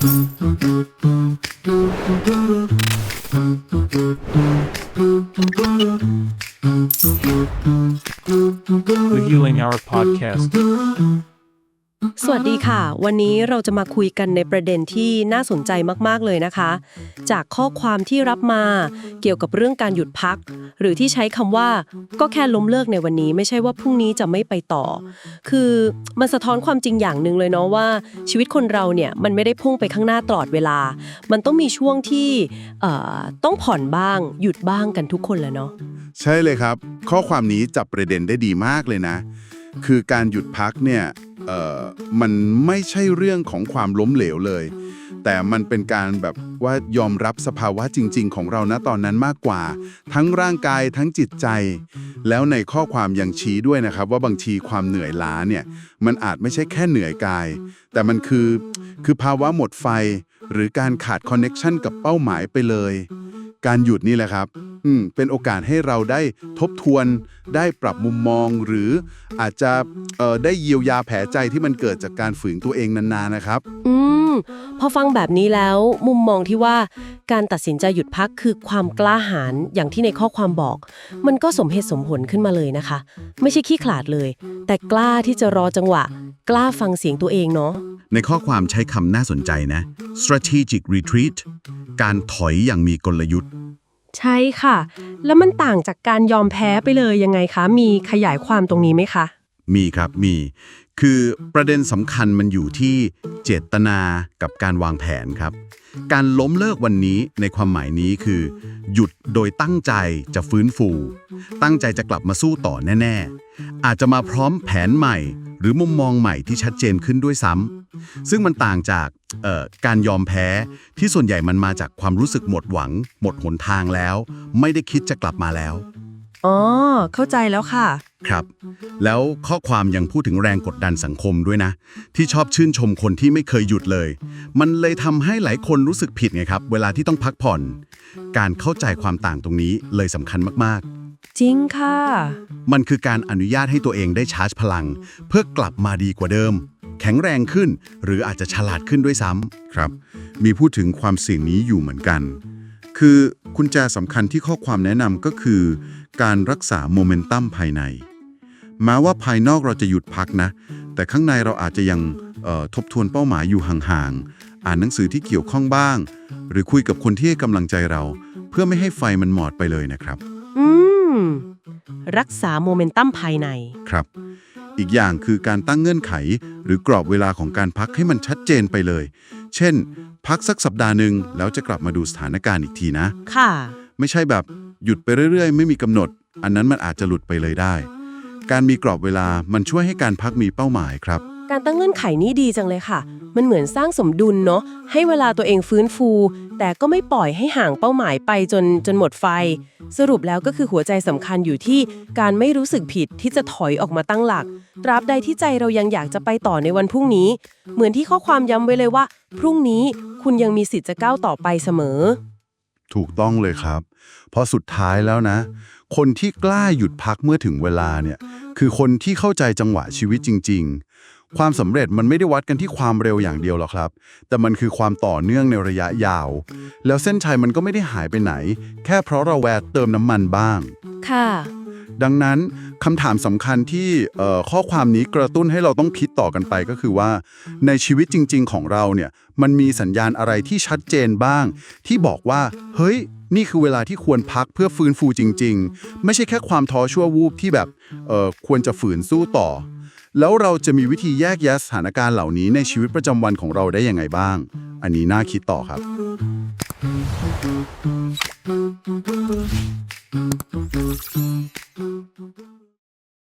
The Healing Hour Podcast. สวัสดีค่ะ วันนี้เราจะมาคุยกันในประเด็นที่น่าสนใจมากๆเลยนะคะ จากข้อความที่รับมาเกี่ยวกับเรื่องการหยุดพัก หรือที่ใช้คำว่าก็แค่ล้มเลิกในวันนี้ไม่ใช่ว่าพรุ่งนี้จะไม่ไปต่อ คือมันสะท้อนความจริงอย่างหนึ่งเลยเนาะว่า ชีวิตคนเราเนี่ยมันไม่ได้พุ่งไปข้างหน้าตลอดเวลา มันต้องมีช่วงที่ต้องผ่อนบ้าง หยุดบ้างกันทุกคนแหละเนาะใช่เลยครับ ข้อความนี้จับประเด็นได้ดีมากเลยนะ คือการหยุดพักเนี่ยมันไม่ใช่เรื่องของความล้มเหลวเลย แต่มันเป็นการแบบว่ายอมรับสภาวะจริง ๆ ของเราณตอนนั้นมากกว่า ทั้งร่างกายทั้งจิตใจ แล้วในข้อความยังชี้ด้วยนะครับ ว่าบางทีความเหนื่อยล้าเนี่ยมันอาจไม่ใช่แค่เหนื่อยกาย แต่มันคือคือภาวะหมดไฟ หรือการขาดคอนเน็ชันกับเป้าหมายไปเลย การหยุดนี่แหละครับ อืมเป็นโอกาสให้เราได้ทบทวน ได้ปรับมุมมอง หรืออาจจะเอ่อได้เยียวยาแผลใจที่มันเกิดจากการฝืนตัวเองนานๆนะครับ อืม พอฟังแบบนี้แล้ว มุมมองที่ว่าการตัดสินใจหยุดพักคือความกล้าหาญอย่างที่ในข้อความบอก มันก็สมเหตุสมผลขึ้นมาเลยนะคะ ไม่ใช่ขี้ขลาดเลย แต่กล้าที่จะรอจังหวะ กล้าฟังเสียงตัวเองเนาะ ในข้อความใช้คำน่าสนใจนะ strategic retreat การถอยอย่างมีกลยุทธ์ ใช่ค่ะ แล้วมันต่างจากการยอมแพ้ไปเลยยังไงคะ มีขยายความตรงนี้ไหมคะ มีครับมี คือประเด็นสำคัญมันอยู่ที่เจตนากับการวางแผนครับ การล้มเลิกวันนี้ในความหมายนี้คือ หยุดโดยตั้งใจจะฟื้นฟู ตั้งใจจะกลับมาสู้ต่อแน่ ๆ อาจจะมาพร้อมแผนใหม่ หรือมุมมองใหม่ที่ชัดเจนขึ้นด้วยซ้ำซึ่งมันต่างจากเอ่อการยอมแพ้ที่ส่วนใหญ่มันมาจากความรู้สึกหมดหวัง หมดหนทางแล้ว ไม่ได้คิดจะกลับมาแล้ว อ๋อ เข้าใจแล้วค่ะ ครับ แล้วข้อความยังพูดถึงแรงกดดันสังคมด้วยนะ ที่ชอบชื่นชมคนที่ไม่เคยหยุดเลย มันเลยทำให้หลายคนรู้สึกผิดไงครับ เวลาที่ต้องพักผ่อน การเข้าใจความต่างตรงนี้เลยสำคัญมาก จริงค่ะๆมันคือการอนุญาตให้ตัวเองได้ชาร์จพลัง เพื่อกลับมาดีกว่าเดิม แข็งแรงขึ้น หรืออาจจะฉลาดขึ้นด้วยซ้ำครับ มีพูดถึงความเสี่ยงนี้อยู่เหมือนกัน คือกุญแจสำคัญที่ข้อความแนะนำก็คือ การรักษาโมเมนตัมภายในแม้ว่าภายนอกเราจะหยุดพักนะ แต่ข้างในเราอาจจะยังเอ่อทบทวนเป้าหมายอยู่ห่างๆ อ่านหนังสือที่เกี่ยวข้องบ้าง หรือคุยกับคนที่ให้กำลังใจเรา เพื่อไม่ให้ไฟมันหมอดไปเลยนะครับ อืม รักษาโมเมนตัมภายใน ครับ อีกอย่างคือการตั้งเงื่อนไข หรือกรอบเวลาของการพักให้มันชัดเจนไปเลย เช่น พักสักสัปดาห์หนึ่งแล้วจะกลับมาดูสถานการณ์อีกทีนะ ค่ะ ไม่ใช่แบบหยุดไปเรื่อย ๆ ไม่มีกำหนด อันนั้นมันอาจจะหลุดไปเลยได้ การมีกรอบเวลามันช่วยให้การพักมีเป้าหมายครับ การตั้งเงื่อนไขนี้ดีจังเลยค่ะ มันเหมือนสร้างสมดุลเนาะ ให้เวลาตัวเองฟื้นฟู แต่ก็ไม่ปล่อยให้ห่างเป้าหมายไปจนจนหมดไฟ สรุปแล้วก็คือหัวใจสำคัญอยู่ที่การไม่รู้สึกผิดที่จะถอยออกมาตั้งหลัก ตราบใดที่ใจเรายังอยากจะไปต่อในวันพรุ่งนี้ เหมือนที่ข้อความย้ำไว้เลยว่า พรุ่งนี้คุณยังมีสิทธิ์จะก้าวต่อไปเสมอ ถูกต้องเลยครับ เพราะสุดท้ายแล้วนะ คนที่กล้าหยุดพักเมื่อถึงเวลาเนี่ย คือคนที่เข้าใจจังหวะชีวิตจริง ๆ ความสำเร็จมันไม่ได้วัดกันที่ความเร็วอย่างเดียวหรอกครับ แต่มันคือความต่อเนื่องในระยะยาว แล้วเส้นชัยมันก็ไม่ได้หายไปไหน แค่เพราะเราแวะเติมน้ำมันบ้าง ค่ะ ดังนั้นคำถามสำคัญที่เอ่อข้อความนี้กระตุ้นให้เราต้องคิดต่อกันไปก็คือว่า ในชีวิตจริง ๆ ของเราเนี่ยมันมีสัญญาณอะไรที่ชัดเจนบ้าง ที่บอกว่า เฮ้ย นี่คือเวลาที่ควรพักเพื่อฟื้นฟูจริง ๆ ไม่ใช่แค่ความท้อชั่ววูบที่แบบเอ่อควรจะฝืนสู้ต่อ แล้วเราจะมีวิธีแยกแยะสถานการณ์เหล่านี้ในชีวิตประจำวันของเราได้ยังไงบ้าง อันนี้น่าคิดต่อครับ